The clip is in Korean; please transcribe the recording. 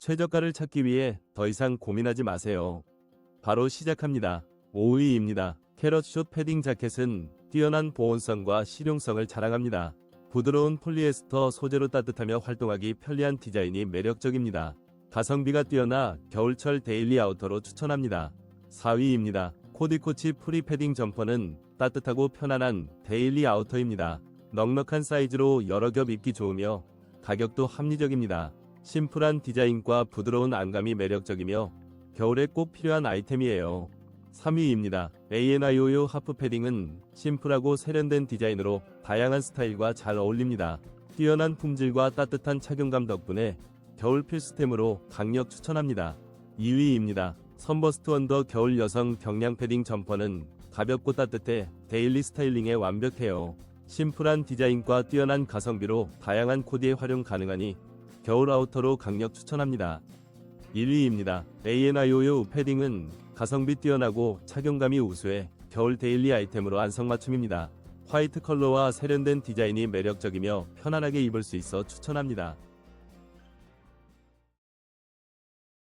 최저가를 찾기 위해 더 이상 고민하지 마세요. 바로 시작합니다. 5위입니다. 캐럿숏 패딩 자켓은 뛰어난 보온성과 실용성을 자랑합니다. 부드러운 폴리에스터 소재로 따뜻하며 활동하기 편리한 디자인이 매력적입니다. 가성비가 뛰어나 겨울철 데일리 아우터로 추천합니다. 4위입니다. 코디코치 프리 패딩 점퍼는 따뜻하고 편안한 데일리 아우터입니다. 넉넉한 사이즈로 여러 겹 입기 좋으며 가격도 합리적입니다. 심플한 디자인과 부드러운 안감이 매력적이며 겨울에 꼭 필요한 아이템이에요. 3위입니다. ANIO요 하프 패딩은 심플하고 세련된 디자인으로 다양한 스타일과 잘 어울립니다. 뛰어난 품질과 따뜻한 착용감 덕분에 겨울 필수템으로 강력 추천합니다. 2위입니다. 선버스트 원더 겨울 여성 경량 패딩 점퍼는 가볍고 따뜻해 데일리 스타일링에 완벽해요. 심플한 디자인과 뛰어난 가성비로 다양한 코디에 활용 가능하니 겨울 아우터로 강력 추천합니다. 1위입니다. ANIO요 패딩은 가성비 뛰어나고 착용감이 우수해 겨울 데일리 아이템으로 안성맞춤입니다. 화이트 컬러와 세련된 디자인이 매력적이며 편안하게 입을 수 있어 추천합니다.